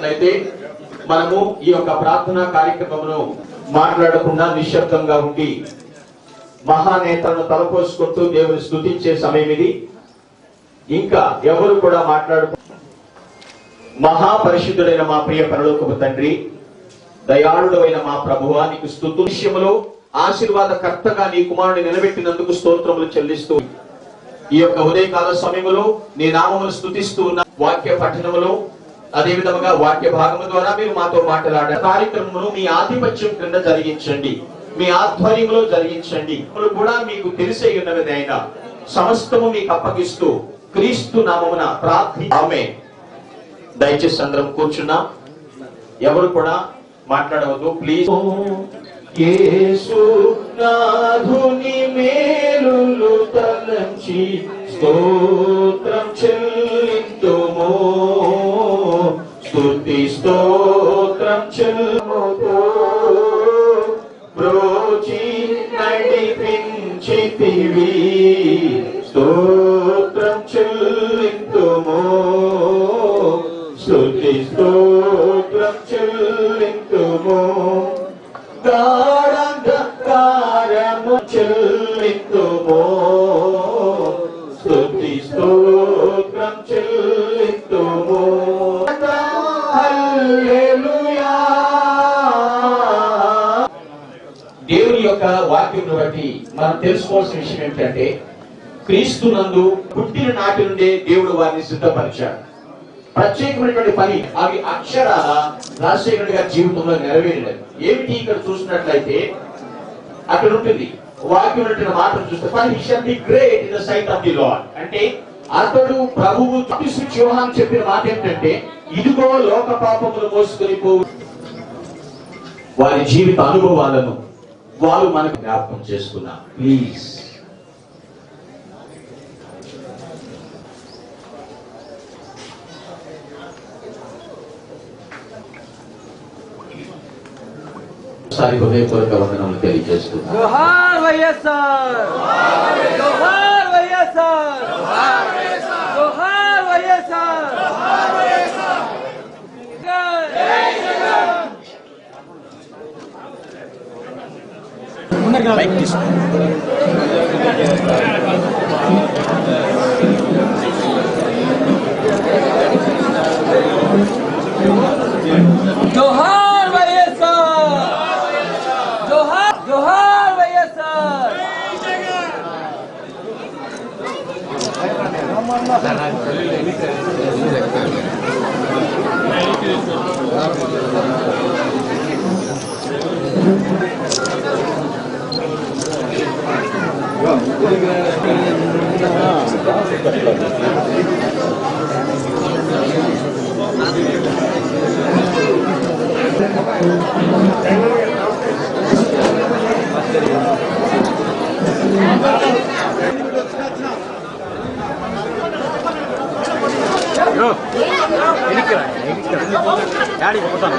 చేసినట్లయితే మనము ఈ యొక్క ప్రార్థనా కార్యక్రమమును మాట్లాడకుండా నిశ్శబ్దంగా ఉండి మహానేతలను తలపోసుకుంటూ దేవుని స్థుతించే సమయం ఇది. ఇంకా ఎవరు కూడా మాట్లాడు మహాపరిశుద్ధుడైన మా ప్రియ పరలోకపు తండ్రి దయాళుడైన మా ప్రభువా నీకు స్థుతు విషయంలో ఆశీర్వాద కర్తగా నీ కుమారుని నిలబెట్టినందుకు స్తోత్రములు చెల్లిస్తూ ఈ యొక్క ఉదయకాల సమయంలో నీ నామమును స్థుతిస్తూ ఉన్న వాక్య పఠనములో అదే విధముగా వాక్య భాగము ద్వారా మీరు మాతో మాట్లాడే కార్యక్రమమును మీ ఆధిపత్యం క్రింద జరిగించండి. మీ ఆధ్వర్యంలో జరిగించండి. కూడా మీకు తెలిసే ఉన్నది అయినా సమస్తము మీకు అప్పగిస్తూ క్రీస్తు నామమున ప్రార్థి ఆమె దయచేసి అందరం కూర్చున్నా. ఎవరు కూడా మాట్లాడవద్దు. ప్లీజ్. నాధుని మేలు తలంచి స్తోత్రం స్తుతి స్తోత్రం చెల్లుతో బ్రోచి నడిపించితివి స్తోత్రం చెల్లింతుమో స్తుతి స్తోత్రం చెల్లింతుమో గాఢంధకారము చెల్లింతుమో స్తుతి స్తోత్రం చెల్లింతుమో యొక్క వాక్యం బట్టి మనం తెలుసుకోవాల్సిన విషయం ఏమిటంటే క్రీస్తు నందు పుట్టిన నాటి నుండే దేవుడు వారిని సిద్ధపరిచాడు. ప్రత్యేకమైనటువంటి పని అవి అక్షరాల రాజశేఖర్ గారి జీవితంలో నెరవేరలేదు ఏమిటి ఇక్కడ చూసినట్లయితే అక్కడ ఉంటుంది వాక్యం ఉన్నటువంటి మాటలు చూస్తే for he shall be great in the sight of the lord అంటే అతడు ప్రభువు యోహాన్ చెప్పిన మాట ఏంటంటే ఇదిగో లోక పాపములు మోసుకొని పోవు. వారి జీవిత అనుభవాలను వారు మనకు జ్ఞాపకం చేసుకున్నారు ప్లీజ్ ఒకసారి హృదయపూర్వక వందనములు తెలియజేస్తున్నాను like this. Johar Bayesa! Johar Johar Bayesa! Thank you. இருக்கிறேன் இருக்கிறேன் யாடி போட்டாங்க